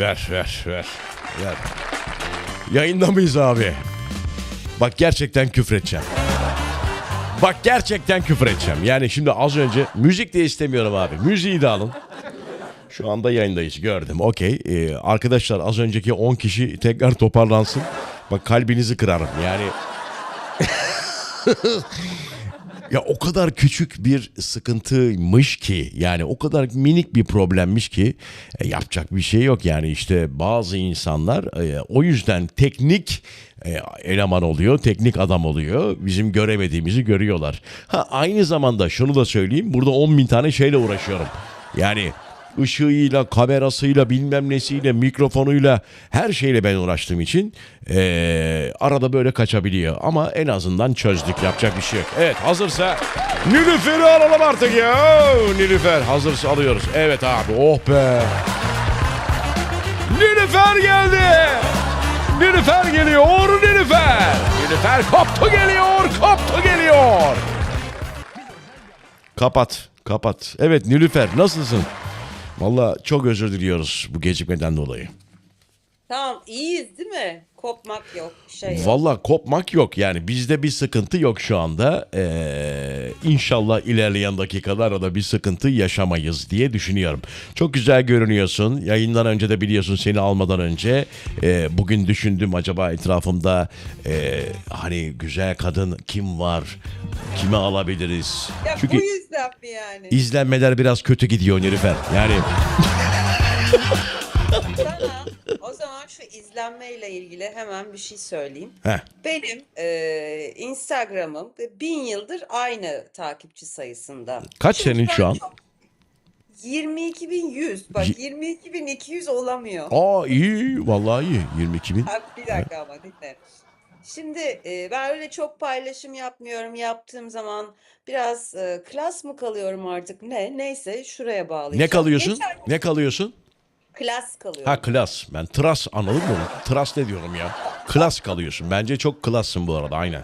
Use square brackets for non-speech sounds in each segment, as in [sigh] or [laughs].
ver ver ver ver. Yayında mıyız abi? Bak gerçekten küfredeceğim. Bak gerçekten küfür edeceğim. Yani şimdi az önce müzik de istemiyorum abi. Müziği de alın. Şu anda yayındayız gördüm. Okey. Ee, arkadaşlar az önceki 10 kişi tekrar toparlansın. Bak kalbinizi kırarım. Yani [laughs] ya o kadar küçük bir sıkıntıymış ki yani o kadar minik bir problemmiş ki e, yapacak bir şey yok yani işte bazı insanlar e, o yüzden teknik e, eleman oluyor, teknik adam oluyor. Bizim göremediğimizi görüyorlar. Ha aynı zamanda şunu da söyleyeyim. Burada 10 bin tane şeyle uğraşıyorum. Yani ışığıyla, kamerasıyla, bilmem nesiyle, mikrofonuyla her şeyle ben uğraştığım için eee, arada böyle kaçabiliyor. Ama en azından çözdük. Yapacak bir şey yok. Evet hazırsa Nilüfer'i alalım artık ya. Nilüfer hazırsa alıyoruz. Evet abi oh be. Nilüfer geldi. Nilüfer geliyor. Nilüfer. Nilüfer koptu geliyor. Koptu geliyor. Kapat. Kapat. Evet Nilüfer nasılsın? Valla çok özür diliyoruz bu gecikmeden dolayı. Tamam iyiyiz değil mi? Kopmak yok, bir şey yok. Valla kopmak yok yani bizde bir sıkıntı yok şu anda. Ee, inşallah ilerleyen dakikalarda da bir sıkıntı yaşamayız diye düşünüyorum. Çok güzel görünüyorsun. Yayından önce de biliyorsun seni almadan önce e, bugün düşündüm acaba etrafımda e, hani güzel kadın kim var? Kimi alabiliriz? Ya Çünkü bu yüzden mi yani? izlenmeler biraz kötü gidiyor Nilüfer. Yani [laughs] zaman şu izlenmeyle ilgili hemen bir şey söyleyeyim. heh, Benim e, Instagram'ım bin yıldır aynı takipçi sayısında. Kaç Çünkü senin şu an? çok- 22.100 bak Yi- 22.200 olamıyor. aa iyi vallahi iyi 22 bin. Ha, bir dakika ama dinle. Şimdi e, ben öyle çok paylaşım yapmıyorum. Yaptığım zaman biraz e, klas mı kalıyorum artık ne? Neyse şuraya bağlayacağım. Ne kalıyorsun? Geçen Ne kalıyorsun? Klas kalıyorum. Ha klas. Ben tras anladın mı? Tras ne diyorum ya? Klas kalıyorsun. Bence çok klassın bu arada aynen.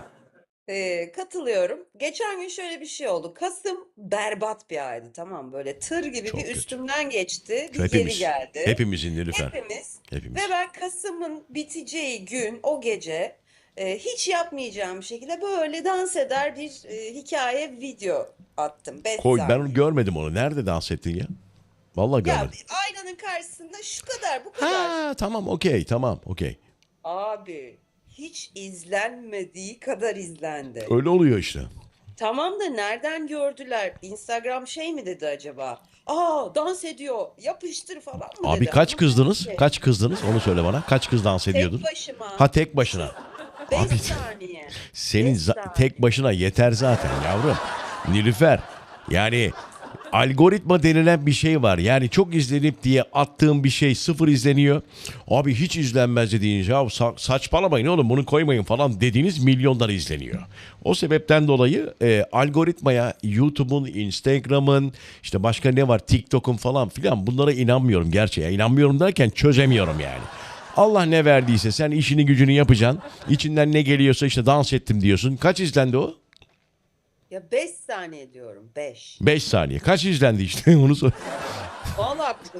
E, katılıyorum. Geçen gün şöyle bir şey oldu. Kasım berbat bir aydı tamam? Böyle tır gibi Çok bir kötü. üstümden geçti. Bir Hepimiz. geri geldi. Hepimizin Nilüfer. Hepimiz. Hepimiz. Ve ben Kasım'ın biteceği gün o gece e, hiç yapmayacağım bir şekilde böyle dans eder bir e, hikaye video attım. Koy ben saniye. onu görmedim onu. Nerede dans ettin ya? Vallahi Ya görmedim. aynanın karşısında şu kadar bu kadar. Ha tamam okey tamam okey. Abi hiç izlenmediği kadar izlendi. Öyle oluyor işte. Tamam da nereden gördüler? Instagram şey mi dedi acaba? Aa dans ediyor yapıştır falan mı Abi dedi? kaç Ama kızdınız? bence Kaç kızdınız? Onu söyle bana. Kaç kız dans ediyordun? Tek başıma Ha tek başına. [laughs] 5 abi- saniye. Senin Beş za- saniye. tek başına yeter zaten yavrum. Nilüfer. Yani algoritma denilen bir şey var. Yani çok izlenip diye attığım bir şey sıfır izleniyor. Abi hiç izlenmez dediğiniz ya sa- saçmalamayın oğlum bunu koymayın falan dediğiniz milyonlar izleniyor. O sebepten dolayı e, algoritmaya YouTube'un, Instagram'ın işte başka ne var TikTok'un falan filan bunlara inanmıyorum gerçeğe. İnanmıyorum derken çözemiyorum yani. Allah ne verdiyse sen işini gücünü yapacaksın. İçinden ne geliyorsa işte dans ettim diyorsun. Kaç izlendi o? Ya 5 saniye diyorum 5. 5 saniye. Kaç izlendi işte [laughs] onu sor. Valla bi-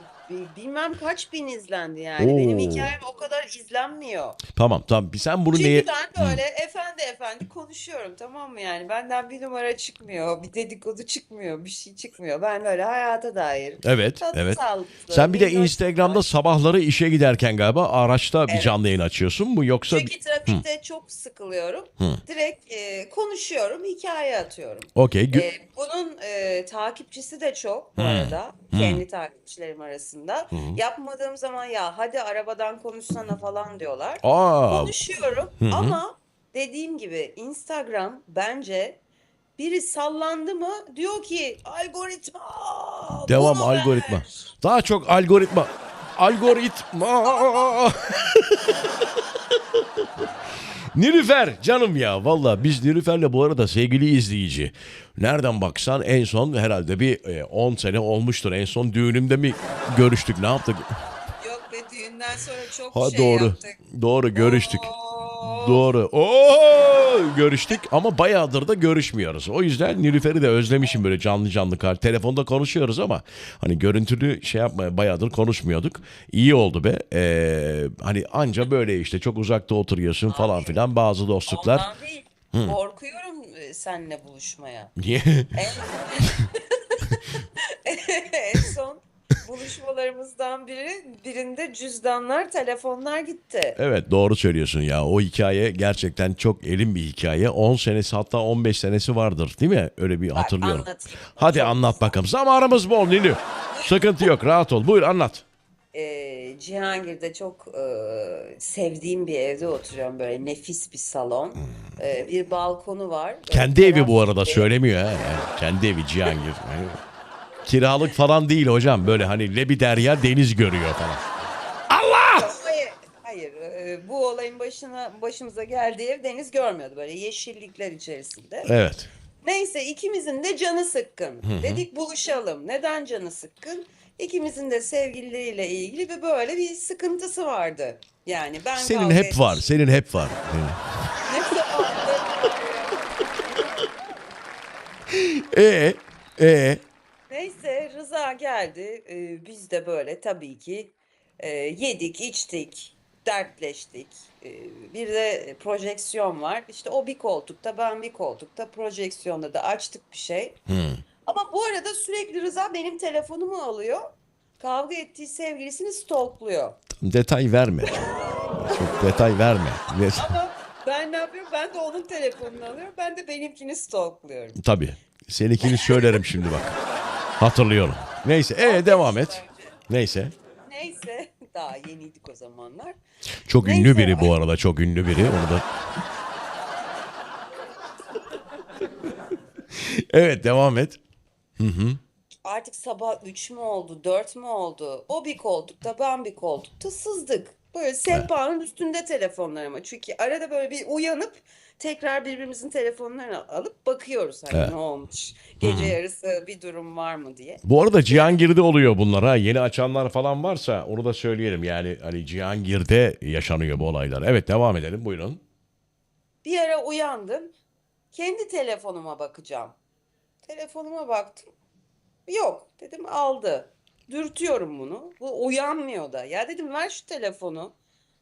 bilmem kaç bin izlendi yani. Benim Oo. hikayem o kadar izlenmiyor. Tamam tamam. Sen bunu Çünkü neye... ben böyle efendi efendi konuşuyorum tamam mı yani? Benden bir numara çıkmıyor, bir dedikodu çıkmıyor, bir şey çıkmıyor. Ben böyle hayata dair. Evet Tadı evet. sağlıklı, Sen bir de Instagram'da sabahları işe giderken galiba araçta bir Evet. canlı yayın açıyorsun mu yoksa... Çünkü trafikte çok sıkılıyorum. Direkt e, konuşuyorum, hikaye atıyorum. Okey. E, bunun e, takipçisi de çok bu arada. Kendi takipçilerim arasında. Yapmadığım zaman ya hadi arabadan konuşsana falan diyorlar. Aa, Konuşuyorum ama dediğim gibi Instagram bence biri sallandı mı diyor ki algoritma devam bunu ver." algoritma. Daha çok algoritma. Algoritma. [laughs] Nilüfer canım ya valla biz Nilüfer'le bu arada sevgili izleyici. Nereden baksan en son herhalde bir e, 10 sene olmuştur. En son düğünümde mi görüştük ne yaptık? Yok be düğünden sonra çok Ha şey doğru. yaptık. Doğru görüştük. Oo, Doğru. Oo görüştük ama bayağıdır da görüşmüyoruz. O yüzden Nilüfer'i de özlemişim böyle canlı canlı kar. Telefonda konuşuyoruz ama hani görüntülü şey yapmaya bayağıdır konuşmuyorduk. İyi oldu be. Ee, hani anca böyle işte çok uzakta oturuyorsun falan filan bazı dostluklar. Ondan değil. Korkuyorum e, seninle buluşmaya. Niye? En [laughs] son buluşmalarımızdan biri birinde cüzdanlar, telefonlar gitti. Evet doğru söylüyorsun ya. O hikaye gerçekten çok elin bir hikaye. 10 senesi hatta 15 senesi vardır değil mi? Öyle bir hatırlıyorum. anlatayım. Hadi Çok anlat bakalım. Zamanımız bol Nilü. Sıkıntı yok rahat ol. Buyur anlat. Ee, Cihangir'de çok e, sevdiğim bir evde oturuyorum böyle nefis bir salon. Ee, bir balkonu var. Böyle Kendi evi bu arada bir- söylemiyor ha. Yani kendi evi Cihangir. [laughs] Kiralık falan değil hocam. Böyle hani Lebi Derya deniz görüyor falan. Hayır, hayır. e, bu olayın başına başımıza geldiği ev deniz görmüyordu böyle yeşillikler içerisinde. Evet. Neyse ikimizin de canı sıkkın. Dedik buluşalım. Neden canı sıkkın? İkimizin de sevgilileriyle ilgili bir böyle bir sıkıntısı vardı. Yani ben Senin kavga hep var. etmiş- Senin hep var. Ne zamandır [laughs] E e Neyse Rıza geldi. Ee, biz de böyle tabii ki e, yedik, içtik, dertleştik. Ee, bir de projeksiyon var. İşte o bir koltukta, ben bir koltukta. Projeksiyonda da açtık bir şey. Ama bu arada sürekli Rıza benim telefonumu alıyor. Kavga ettiği sevgilisini stalkluyor. detay verme. Çok detay verme. Ama ben ne yapıyorum? Ben de onun telefonunu alıyorum. Ben de benimkini stalkluyorum. Tabii. Seninkini söylerim şimdi bak. Hatırlıyorum. Neyse e devam et. Neyse. Neyse [laughs] daha yeniydik o zamanlar. Çok ünlü Neyse. biri bu arada. Çok ünlü biri. Onu da... [laughs] evet devam et. Artık sabah 3 mü oldu, 4 mü oldu? O bir koltukta, ben bir koltukta sızdık. Böyle sehpanın üstünde telefonlar ama. Çünkü arada böyle bir uyanıp tekrar birbirimizin telefonlarını alıp bakıyoruz hani Evet. ne olmuş. Gece yarısı bir durum var mı diye. Bu arada Cihangir'de oluyor bunlar ha. Yeni açanlar falan varsa onu da söyleyelim. Yani hani Cihangir'de yaşanıyor bu olaylar. Evet devam edelim buyurun. Bir ara uyandım. Kendi telefonuma bakacağım. Telefonuma baktım. Yok dedim aldı. Dürtüyorum bunu. Bu uyanmıyor da. Ya dedim ver şu telefonu.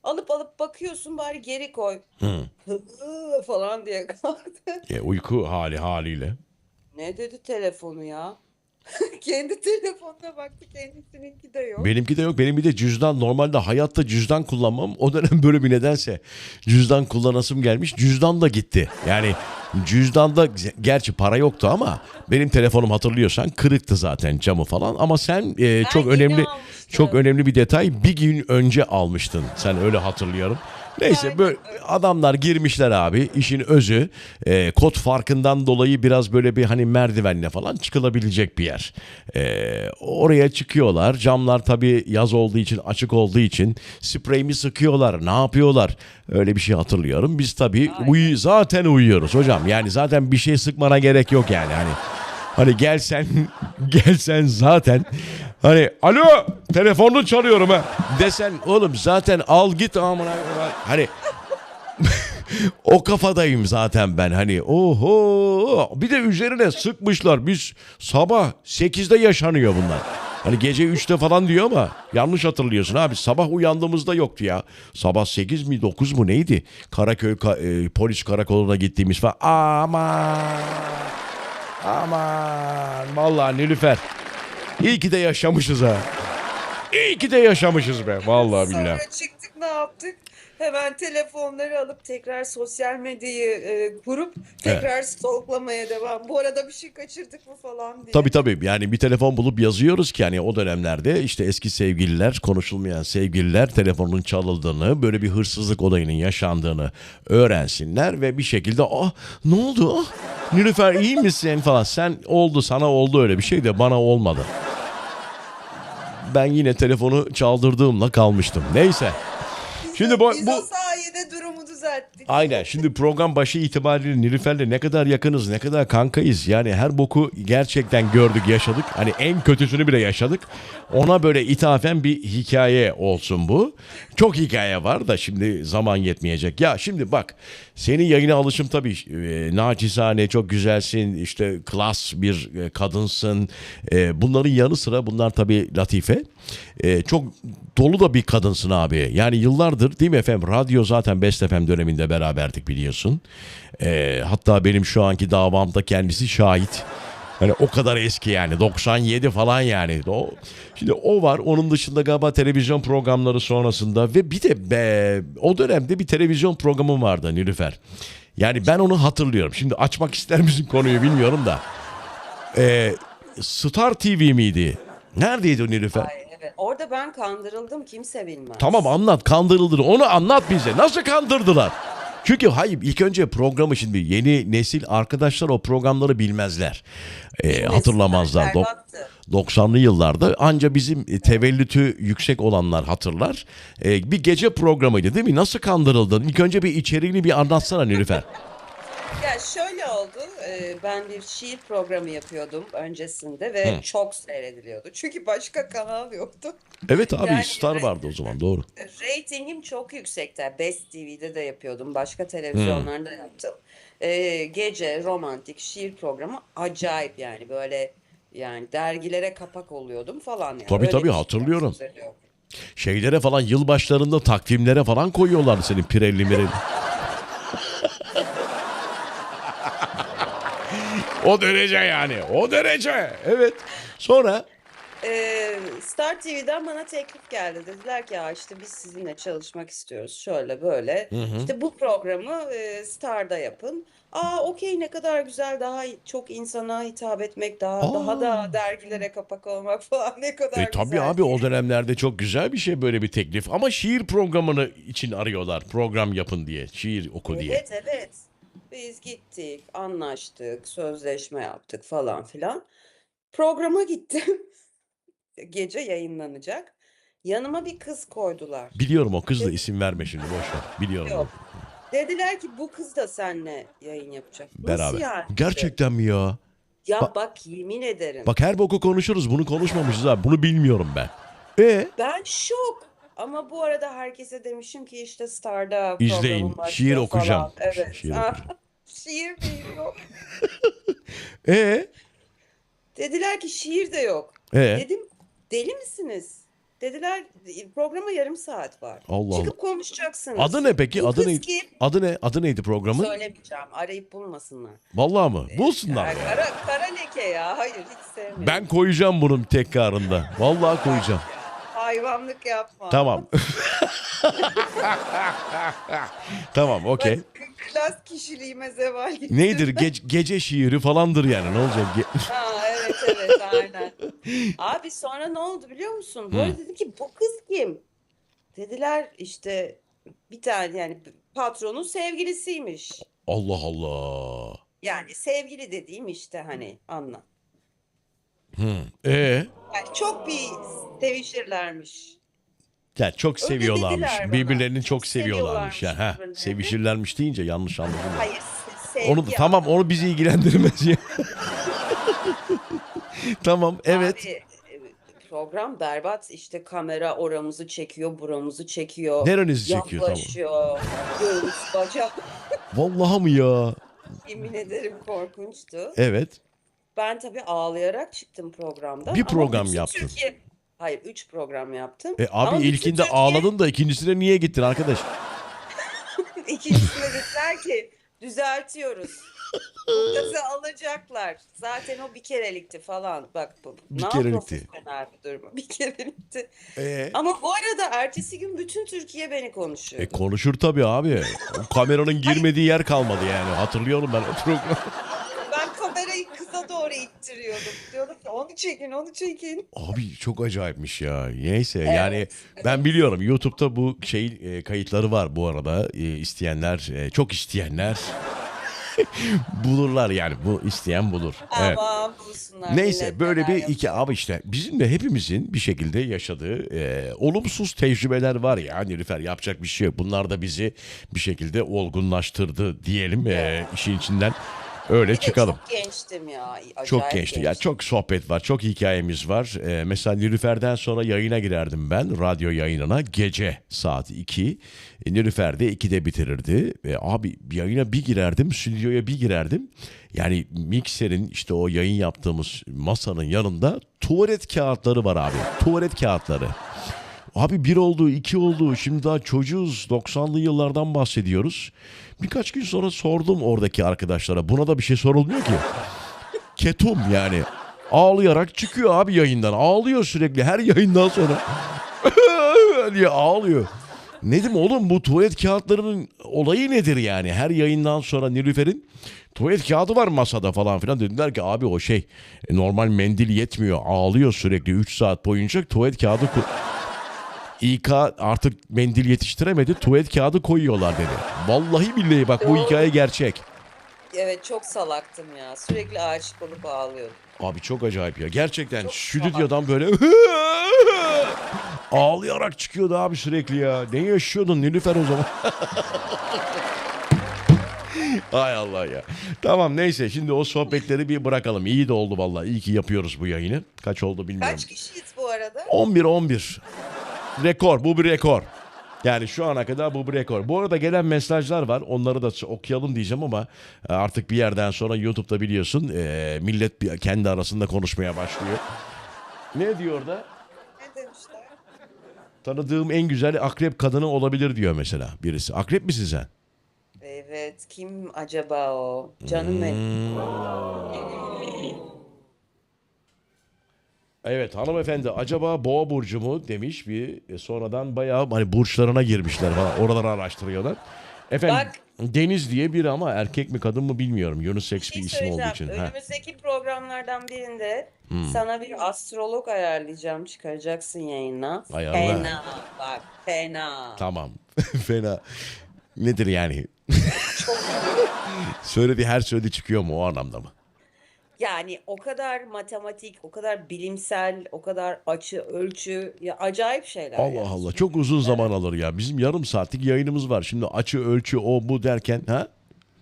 Alıp alıp bakıyorsun bari geri koy. Hı falan diye kalktı. E, uyku hali haliyle. Ne dedi telefonu ya? [laughs] Kendi telefonuna baktı kendisininki de yok. Benimki de yok. Benim bir de cüzdan. Normalde hayatta cüzdan kullanmam. O dönem böyle bir nedense cüzdan kullanasım gelmiş. Cüzdan da gitti. Yani cüzdanda gerçi para yoktu ama benim telefonum hatırlıyorsan kırıktı zaten camı falan. Ama sen e, çok önemli almıştım. Çok önemli bir detay. Bir gün önce almıştın. Sen öyle hatırlıyorum. Neyse böyle adamlar girmişler abi işin özü e, kod farkından dolayı biraz böyle bir hani merdivenle falan çıkılabilecek bir yer. E, oraya çıkıyorlar camlar tabii yaz olduğu için açık olduğu için sprey mi sıkıyorlar ne yapıyorlar öyle bir şey hatırlıyorum. Biz tabii uyu, zaten uyuyoruz hocam yani zaten bir şey sıkmana gerek yok yani hani. Hani gelsen [laughs] gelsen zaten hani alo telefonunu çalıyorum ha desen oğlum zaten al git amına hani [laughs] o kafadayım zaten ben hani oho bir de üzerine sıkmışlar biz sabah 8'de yaşanıyor bunlar. Hani gece 3'te falan diyor ama yanlış hatırlıyorsun abi. Sabah uyandığımızda yoktu ya. Sabah 8 mi 9 mu neydi? Karaköy ka- e, polis karakoluna gittiğimiz falan. Aman. Aman. Vallahi Nilüfer. İyi ki de yaşamışız ha. İyi ki de yaşamışız be. Vallahi billahi. Sonra çıktık ne yaptık? Hemen telefonları alıp tekrar sosyal medyayı e, kurup tekrar stalklamaya devam. Bu arada bir şey kaçırdık mı falan diye. Tabii tabii yani bir telefon bulup yazıyoruz ki hani o dönemlerde işte eski sevgililer konuşulmayan sevgililer telefonun çalıldığını böyle bir hırsızlık olayının yaşandığını öğrensinler ve bir şekilde ah ne oldu ah Nilüfer iyi misin falan sen oldu sana oldu öyle bir şey de bana olmadı. Ben yine telefonu çaldırdığımla kalmıştım. Neyse. Şimdi bu- biz bu- o sayede durumu düzelttik. Aynen. Şimdi program başı itibariyle Nilüfer'le ne kadar yakınız, ne kadar kankayız. Yani her boku gerçekten gördük, yaşadık. Hani en kötüsünü bile yaşadık. Ona böyle ithafen bir hikaye olsun bu. Çok hikaye var da şimdi zaman yetmeyecek. Ya şimdi bak, senin yayına alışım tabii e, naçizane, çok güzelsin, işte klas bir e, kadınsın. E, bunların yanı sıra bunlar tabii latife. E, çok dolu da bir kadınsın abi. Yani yıllardır değil mi efendim? Radyo zaten Best FM döneminde beraberdik biliyorsun. E, hatta benim şu anki davamda kendisi şahit. Hani o kadar eski yani 97 falan yani. O, şimdi o var. Onun dışında galiba televizyon programları sonrasında ve bir de be, o dönemde bir televizyon programı vardı Nilüfer. Yani ben onu hatırlıyorum. Şimdi açmak ister misin konuyu bilmiyorum da. E, Star TV miydi? Neredeydi o Nilüfer? Ay, evet. Orada ben kandırıldım kimse bilmez. Tamam anlat kandırıldı. Onu anlat bize. Nasıl kandırdılar? Çünkü hayır ilk önce programı şimdi yeni nesil arkadaşlar o programları bilmezler. Ee, hatırlamazlar. Berbattı. 90'lı yıllarda anca bizim e, tevellütü yüksek olanlar hatırlar. Ee, bir gece programıydı değil mi? Nasıl kandırıldın? İlk önce bir içeriğini bir anlatsana Nilüfer. [laughs] Ya şöyle oldu. e, Ben bir şiir programı yapıyordum öncesinde ve çok seyrediliyordu. Çünkü başka kanal yoktu. Evet abi Yani- Star vardı o zaman doğru. Ratingim çok yüksekti. Best TV'de de yapıyordum. Başka televizyonlarda yaptım. E, gece romantik şiir programı acayip yani böyle yani dergilere kapak oluyordum falan yani. Tabii, Öyle tabii, bir şey hatırlıyorum. hatırlıyorum. Şeylere falan yılbaşlarında takvimlere falan koyuyorlardı senin pirelli mirelli. [laughs] o derece yani. O derece. Evet. Sonra Ee, Star TV'den bana teklif geldi. Dediler ki ya işte biz sizinle çalışmak istiyoruz. Şöyle böyle. İşte bu programı e, Star'da yapın. Aa okey ne kadar güzel daha çok insana hitap etmek daha daha da dergilere kapak olmak [laughs] falan ne kadar e tabii güzel abi o dönemlerde çok güzel bir şey böyle bir teklif. Ama şiir programını için arıyorlar. Program yapın diye. Şiir oku diye. Evet evet. Biz gittik, anlaştık, sözleşme yaptık falan filan. Programa gittim. [laughs] Gece yayınlanacak. Yanıma bir kız koydular. Biliyorum o kız da isim verme şimdi boş ver. Biliyorum. Yok. Dediler ki bu kız da seninle yayın yapacak. Nasıl Beraber. yani? Gerçekten mi ya? Ya Bak- bak yemin ederim. Bak her boku konuşuruz. Bunu konuşmamışız abi. Bunu bilmiyorum ben. E Ben şok. Ama bu arada herkese demişim ki işte Star'da İzleyin, programım başlıyor şiir okuyacağım. falan. Evet. Şiir okuyacağım. [laughs] Şiir yok. [laughs] e Dediler ki şiir de yok. e Dedim deli misiniz? Dediler programa yarım saat var. Allah Çıkıp konuşacaksınız. Adı ne peki? Bu Adı kız neydi? kim? Adı ne? Adı neydi programın? Söylemeyeceğim. Arayıp bulmasınlar. Vallahi mı? Bulsunlar. Ya, kara, kara leke ya. Hayır hiç sevmiyorum. Ben koyacağım bunun tekrarında. Vallahi koyacağım. Hayvanlık yapma. Tamam. [laughs] tamam okey. Bak, klas kişiliğime zeval gitti. Neydir? Ge- gece şiiri falandır yani. Ne olacak? Ge- [laughs] Ha, evet evet aynen. Abi sonra ne oldu biliyor musun? Bu arada dedim ki bu kız kim? Dediler işte bir tane yani patronun sevgilisiymiş. Allah Allah. Yani sevgili dediğim işte hani anla. E Yani çok bir sevişirlermiş. ya çok Öyle seviyorlarmış. dediler bana. Birbirlerini çok Çok seviyorlarmış ya. seviyorlarmış sevişirlermiş deyince yanlış anladım. Hayır se- sevgi Onu tamam onu bizi ilgilendirmez ya. [laughs] tamam evet. Abi, e, program berbat işte kamera oramızı çekiyor buramızı çekiyor. Nerenizi çekiyor? Tamam. Yaklaşıyor. Göğüs bacak. Vallahi mı ya? Yemin ederim korkunçtu. Evet. Ben tabii ağlayarak çıktım programdan. Bir Ama program yaptın. Türkiye... Hayır üç program yaptım. E Ama abi bütün ilkinde Türkiye- ağladın da ikincisine niye gittin arkadaş? [laughs] İkincisine dediler ki düzeltiyoruz. Kızı alacaklar. Zaten o bir kerelikti falan. Bak bu. Bir ne kerelikti. [laughs] bir kerelikti. E, Ama bu arada ertesi gün bütün Türkiye beni konuşuyor. e konuşur tabii abi. Kameranın girmediği yer kalmadı yani. Hatırlıyorum ben o programı. [laughs] Doğru ittiriyordum. Diyordum ki onu çekin, onu çekin. Abi çok acayipmiş ya. Neyse yani ben biliyorum YouTube'da bu şey e, kayıtları var bu arada. E, isteyenler, e, çok isteyenler [laughs] Bulurlar yani. Bu isteyen bulur. Evet. Bulsunlar. Neyse böyle bir iki abi işte bizim de hepimizin bir şekilde yaşadığı e, olumsuz tecrübeler var ya Nilüfer yapacak bir şey yok. Bunlar da bizi bir şekilde olgunlaştırdı diyelim e, işin içinden öyle çıkalım. Çok gençtim ya. Acayip Çok gençti. Ya çok sohbet var, çok hikayemiz var. Ee, mesela Nilüfer'den sonra yayına girerdim ben, radyo yayınına gece saat 2. E, Nilüfer de 2'de bitirirdi. E, abi yayına bir girerdim, stüdyoya bir girerdim. Yani mikserin işte o yayın yaptığımız masanın yanında tuvalet kağıtları var abi. Tuvalet kağıtları. Abi bir oldu, iki oldu. Şimdi daha çocuğuz. 90'lı yıllardan bahsediyoruz. Birkaç gün sonra sordum oradaki arkadaşlara. Buna da bir şey sorulmuyor ki. Ketum yani. Ağlayarak çıkıyor abi yayından. Ağlıyor sürekli her yayından sonra. [laughs] diye ağlıyor. Ne dedim oğlum bu tuvalet kağıtlarının olayı nedir yani? Her yayından sonra Nilüfer'in tuvalet kağıdı var masada falan filan. Dediler ki abi o şey normal mendil yetmiyor. Ağlıyor sürekli 3 saat boyunca tuvalet kağıdı İK artık mendil yetiştiremedi. Tuvalet kağıdı koyuyorlar dedi. Vallahi billahi bak bu hikaye gerçek. Evet çok salaktım ya. Sürekli aşık olup ağlıyordum. Abi çok acayip ya. Gerçekten stüdyodan böyle [laughs] ağlayarak çıkıyordu abi sürekli ya. Ne yaşıyordun Nilüfer o zaman? [laughs] Hay Allah ya. Tamam neyse şimdi o sohbetleri bir bırakalım. İyi de oldu vallahi. İyi ki yapıyoruz bu yayını. Kaç oldu bilmiyorum. Kaç kişiyiz bu arada? 11-11. Rekor. Bu bir rekor. Yani şu ana kadar bu bir rekor. Bu arada gelen mesajlar var. Onları da okuyalım diyeceğim ama e, artık bir yerden sonra YouTube'da biliyorsun e, millet kendi arasında konuşmaya başlıyor. Ne diyor da? Ne demişler? Tanıdığım en güzel akrep kadını olabilir diyor mesela birisi. Akrep misin sen? Evet kim acaba o? Canım benim. Evet hanımefendi acaba boğa burcu mu demiş bir e, sonradan bayağı hani burçlarına girmişler falan oraları araştırıyorlar. Efendim Bak. Deniz diye biri ama erkek mi kadın mı bilmiyorum. Unisex Bir bir şey isim olduğu için. Ha. Önümüzdeki programlardan birinde sana bir astrolog ayarlayacağım. Çıkaracaksın yayına. Ayarla. Fena bak fena. Tamam. [laughs] Fena. Nedir yani? [laughs] Söylediği her söylediği çıkıyor mu o anlamda mı? Yani o kadar matematik, o kadar bilimsel, o kadar açı, ölçü, ya acayip şeyler. Allah yani. Allah çok uzun zaman alır ya. Bizim yarım saatlik yayınımız var. Şimdi açı ölçü o bu derken ha?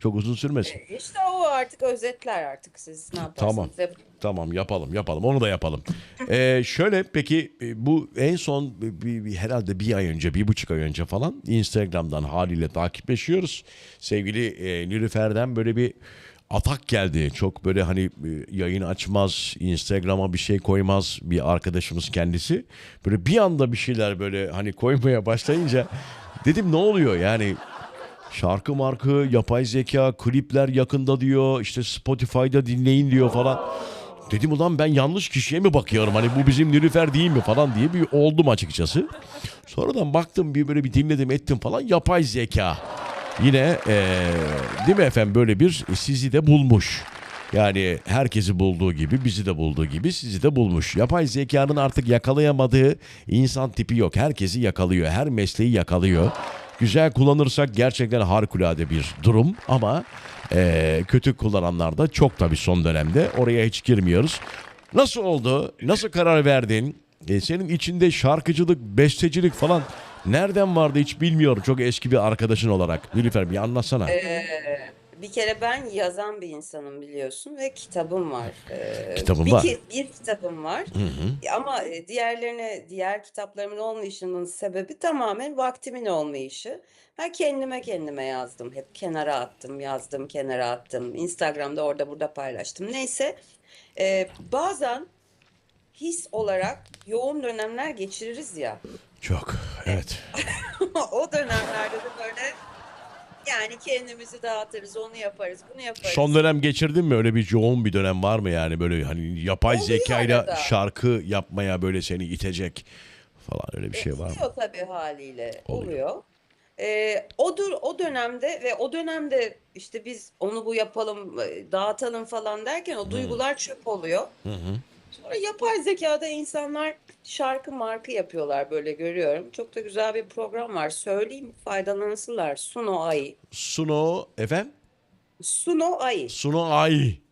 Çok uzun sürmesin. İşte o artık özetler artık siz ne yaparsınız? Tamam. Yap- Tamam yapalım yapalım onu da yapalım. Ee, [laughs] şöyle peki e, bu en son bir, bir- herhalde bir ay önce bir buçuk ay önce falan Instagram'dan haliyle takipleşiyoruz. Sevgili e, Nilüfer'den böyle bir atak geldi. Çok böyle hani e, yayın açmaz, Instagram'a bir şey koymaz bir arkadaşımız kendisi. Böyle bir anda bir şeyler böyle hani koymaya başlayınca [laughs] dedim ne oluyor yani Şarkı markı, yapay zeka, klipler yakında diyor. işte Spotify'da dinleyin diyor falan. Dedim ulan ben yanlış kişiye mi bakıyorum? Hani bu bizim Nilüfer değil mi falan diye bir oldum açıkçası. Sonradan baktım bir böyle bir dinledim ettim falan. Yapay zeka. Yine eee, değil mi efendim böyle bir sizi de bulmuş. Yani herkesi bulduğu gibi bizi de bulduğu gibi sizi de bulmuş. Yapay zekanın artık yakalayamadığı insan tipi yok. Herkesi yakalıyor. Her mesleği yakalıyor. Güzel kullanırsak gerçekten harikulade bir durum ama eee, kötü kullananlar da çok tabii son dönemde. Oraya hiç girmiyoruz. Nasıl oldu? Nasıl karar verdin? E, senin içinde şarkıcılık, bestecilik falan nereden vardı hiç bilmiyorum. Çok eski bir arkadaşın olarak. Nilüfer bir anlatsana. Bir kere ben yazan bir insanım biliyorsun ve kitabım var. Ee, Kitabın bir, var. ki- bir kitabım var. Ama e, diğerlerine, diğer kitaplarımın olmayışının sebebi tamamen vaktimin olmayışı. Ben kendime kendime yazdım. Hep kenara attım, yazdım, kenara attım. Instagram'da orada burada paylaştım. Neyse, e, bazen his olarak yoğun dönemler geçiririz ya. Çok. Evet. [laughs] O dönemlerde de böyle yani kendimizi dağıtırız, onu yaparız, bunu yaparız. Son dönem geçirdin mi öyle bir yoğun bir dönem var mı yani böyle hani yapay Oluyor zekayla arada. şarkı yapmaya böyle seni itecek falan öyle bir şey var mı? Oluyor tabii haliyle. Oluyor. Oluyor. Ee, o, dur, o dönemde ve o dönemde işte biz onu bu yapalım, e, dağıtalım falan derken o duygular çöp oluyor. Sonra yapay zekada insanlar şarkı markı yapıyorlar böyle görüyorum. Çok da güzel bir program var. Söyleyeyim faydalansınlar. Suno AI. Suno efendim? Suno Ay. Suno Ay.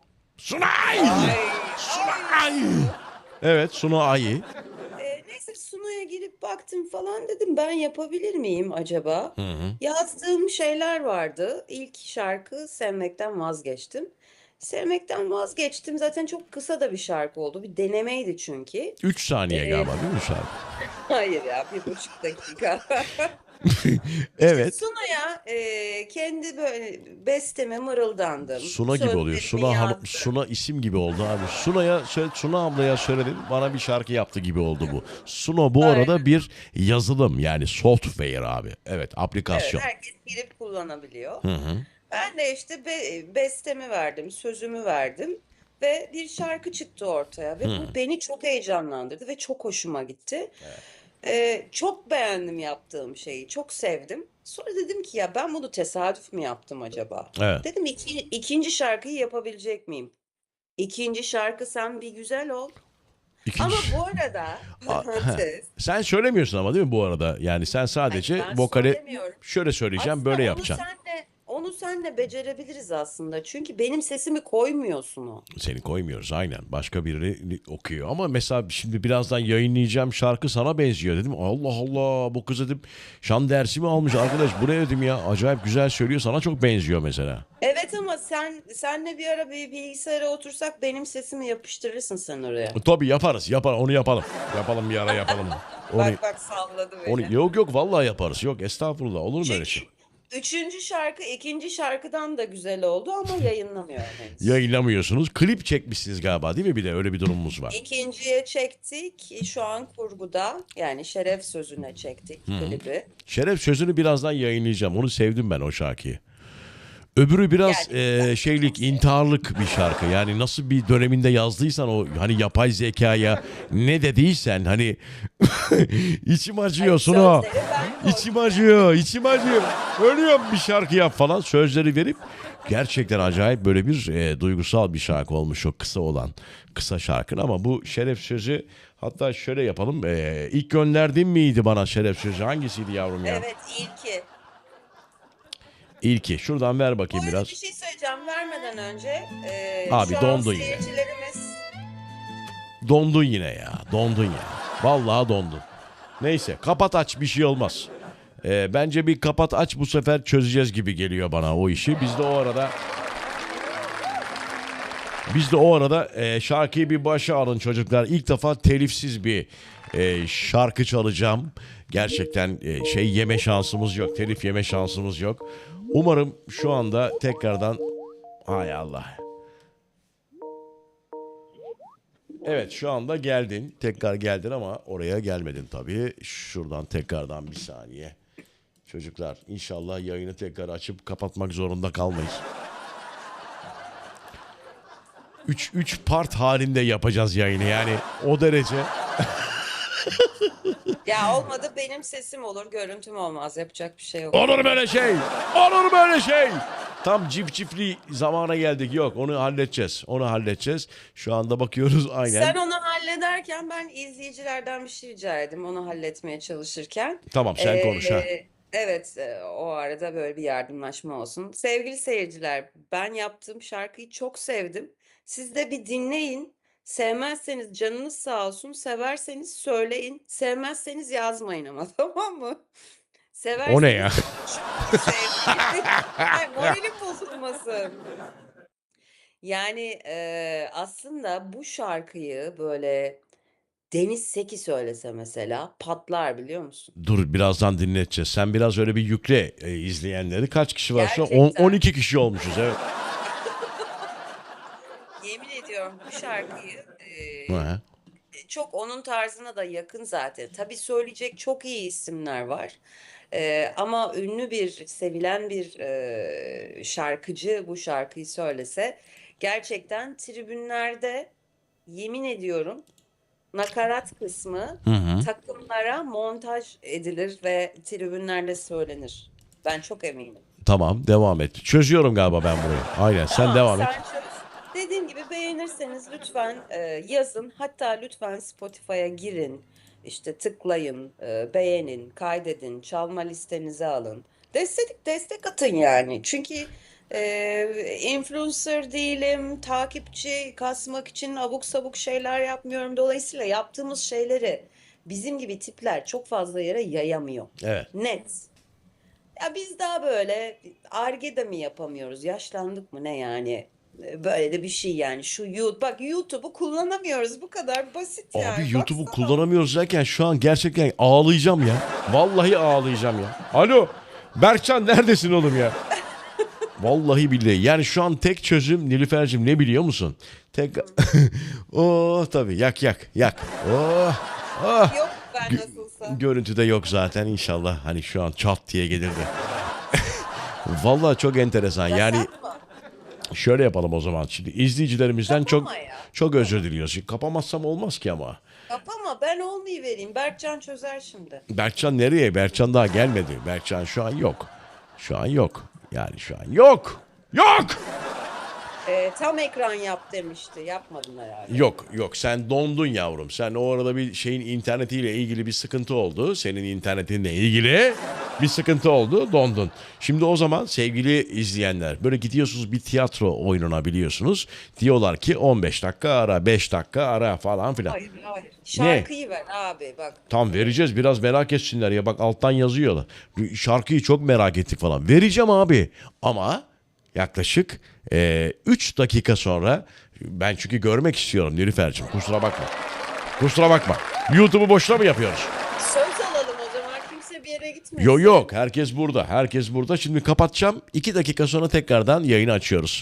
Sunay! Sunay! Evet Suno. Ee, neyse Suno'ya girip baktım falan dedim ben yapabilir miyim acaba? Yazdığım şeyler vardı. İlk şarkı Sevmekten Vazgeçtim. Sevmekten vazgeçtim. Zaten çok kısa da bir şarkı oldu. Bir denemeydi çünkü. 3 saniye Ee, galiba değil mi şarkı? [laughs] Hayır ya bir buçuk dakika. [laughs] Evet. Suna'ya e, kendi böyle besteme mırıldandım. Suna gibi oluyor. Suna yazdım. Suna isim gibi oldu abi. Suna'ya söyle- Suna ablaya söyledim. Bana bir şarkı yaptı gibi oldu bu. Suna bu arada bir yazılım yani software abi. Evet Evet, aplikasyon. herkes girip kullanabiliyor. Hı hı. Ben de işte be- bestemi verdim, sözümü verdim ve bir şarkı çıktı ortaya ve bu beni çok heyecanlandırdı ve çok hoşuma gitti. Ee, çok beğendim yaptığım şeyi, çok sevdim. Sonra dedim ki ya ben bunu tesadüf mü yaptım acaba? Evet. Dedim iki, ikinci şarkıyı yapabilecek miyim? İkinci şarkı sen bir güzel ol. İkinci... Ama bu [laughs] arada. [laughs] Sen söylemiyorsun ama değil mi bu arada? Yani sen sadece ben vokale şöyle söyleyeceğim Aslında böyle yapacaksın. senle, onu senle becerebiliriz aslında. Çünkü benim sesimi koymuyorsun o. Seni koymuyoruz aynen. Başka biri okuyor. Ama mesela şimdi birazdan yayınlayacağım şarkı sana benziyor dedim. Allah Allah bu kız dedim şan dersi mi almış arkadaş bu ne dedim ya. Acayip güzel söylüyor sana çok benziyor mesela. Evet ama sen senle bir ara bir bilgisayara otursak benim sesimi yapıştırırsın sen oraya. Tabii yaparız yapar onu yapalım. Yapalım bir ara yapalım. [laughs] Onu, Bak bak salladı beni. onu, yok yok vallahi yaparız. Yok estağfurullah olur mu öyle şey? Üçüncü şarkı ikinci şarkıdan da güzel oldu ama yayınlamıyor henüz. [laughs] Yayınlamıyorsunuz. Klip çekmişsiniz galiba değil mi bir de öyle bir durumumuz var. İkinciye çektik. Şu an kurguda. Yani şeref sözüne çektik klibi. Şeref sözünü birazdan yayınlayacağım. Onu sevdim ben o şarkıyı. Öbürü biraz eee, şeylik, intiharlık bir şarkı. Yani nasıl bir döneminde yazdıysan o hani yapay zekaya ne dediysen hani [laughs] içim acıyorsun o. Sözleri ben koydum. İçim acıyor, içim acıyor. Ölüyorum bir şarkı yap falan sözleri verip gerçekten acayip böyle bir eee, duygusal bir şarkı olmuş o kısa olan kısa şarkın ama bu şeref sözü hatta şöyle yapalım. Eee ilk gönderdiğin miydi bana şeref sözü? Hangisiydi yavrum ya? Evet ilki. İlki. Şuradan ver Bu bakayım arada biraz. bir şey söyleyeceğim vermeden önce. e, Abi şu an dondun yine. seyircilerimiz Dondun yine ya. Dondun ya. Vallahi dondun. Neyse kapat aç bir şey olmaz. Ee, bence bir kapat aç bu sefer çözeceğiz gibi geliyor bana o işi. Biz de o arada biz de o arada e, şarkıyı bir başa alın çocuklar. İlk defa telifsiz bir e, şarkı çalacağım. Gerçekten e, şey yeme şansımız yok. Telif yeme şansımız yok. Umarım şu anda tekrardan hay Allah. Evet şu anda geldin. Tekrar geldin ama oraya gelmedin tabii. Şuradan tekrardan bir saniye. Çocuklar inşallah yayını tekrar açıp kapatmak zorunda kalmayız. 3 3 part halinde yapacağız yayını yani o derece. [laughs] ya olmadı benim sesim olur görüntüm olmaz yapacak bir şey yok. Olur böyle şey. Olur böyle şey. Tam çift çiftli zamana geldik. Yok onu halledeceğiz. Onu halledeceğiz. Şu anda bakıyoruz aynen. Sen onu hallederken ben izleyicilerden bir şey rica edeyim onu halletmeye çalışırken. Tamam sen Ee, konuş ha. Evet, e, o arada böyle bir yardımlaşma olsun. Sevgili seyirciler, ben yaptığım şarkıyı çok sevdim. Siz de bir dinleyin. Sevmezseniz canınız sağ olsun, severseniz söyleyin, sevmezseniz yazmayın ama [laughs] tamam mı? O ne ya? Severseniz [laughs] moralim bozulmasın. Yani e, aslında bu şarkıyı böyle Deniz Seki söylese mesela patlar biliyor musun? Dur birazdan dinleteceğiz. Sen biraz öyle bir yükle e, izleyenleri. Kaç kişi var şu an? On- Gerçekten. 12 kişi olmuşuz evet. Yemin ediyorum bu şarkıyı e, Hı. çok onun tarzına da yakın zaten. Tabii söyleyecek çok iyi isimler var. E, ama ünlü bir, sevilen bir e, şarkıcı bu şarkıyı söylese gerçekten tribünlerde yemin ediyorum nakarat kısmı Hı hı. takımlara montaj edilir ve tribünlerde söylenir. Ben çok eminim. Tamam devam et. Çözüyorum galiba ben burayı. Aynen sen Tamam, devam et. sen çöz. Dediğim gibi beğenirseniz lütfen e, yazın. Hatta lütfen Spotify'a girin. İşte tıklayın, e, beğenin, kaydedin, çalma listenize alın. Destek destek atın yani. Çünkü Ee, influencer değilim, takipçi kasmak için abuk sabuk şeyler yapmıyorum. Dolayısıyla yaptığımız şeyleri bizim gibi tipler çok fazla yere yayamıyor. Evet. Net. Ya biz daha böyle Ar-Ge de mi yapamıyoruz? Yaşlandık mı ne yani? Böyle de bir şey yani. Şu YouTube, bak YouTube'u kullanamıyoruz. Bu kadar basit yani. Abi YouTube'u Baksana. kullanamıyoruz derken şu an gerçekten ağlayacağım ya. Vallahi ağlayacağım ya. Alo Berkcan neredesin oğlum ya? [laughs] Vallahi billahi. Yani şu an tek çözüm Nilüfer'cim ne biliyor musun? Tek... [laughs] oh tabii yak yak yak. Oh, oh. Yok ben nasılsa. Görüntüde yok zaten inşallah. Hani şu an çat diye gelirdi. [laughs] Vallahi çok enteresan. Yani? Şöyle yapalım o zaman. Şimdi izleyicilerimizden çok Kapama ya. çok özür diliyoruz. Şimdi Kapamazsam olmaz ki ama. Kapama ben olmayı vereyim. Berkcan çözer şimdi. Berkcan nereye? Berkcan daha gelmedi. Berkcan şu an yok. Şu an yok. Yani şu an yok. Yok. Ee, tam ekran yap demişti. Yapmadın herhalde. Yok yok sen dondun yavrum. Sen o arada bir şeyin internetiyle ilgili bir sıkıntı oldu. Senin internetinle ilgili bir sıkıntı oldu. Dondun. Şimdi o zaman sevgili izleyenler böyle gidiyorsunuz bir tiyatro oyununa biliyorsunuz. Diyorlar ki 15 dakika ara 5 dakika ara falan filan. Hayır hayır. Şarkıyı ver abi bak. Tam vereceğiz biraz merak etsinler ya bak alttan yazıyorlar. Şarkıyı çok merak ettik falan. Vereceğim abi ama yaklaşık 3 dakika sonra ben çünkü görmek istiyorum Nilüfer'cim kusura bakma. Kusura bakma. YouTube'u boşuna mı yapıyoruz? Söz alalım o zaman. Kimse bir yere gitmesin. Yok yok herkes burada herkes burada. Şimdi kapatacağım 2 dakika sonra tekrardan yayını açıyoruz.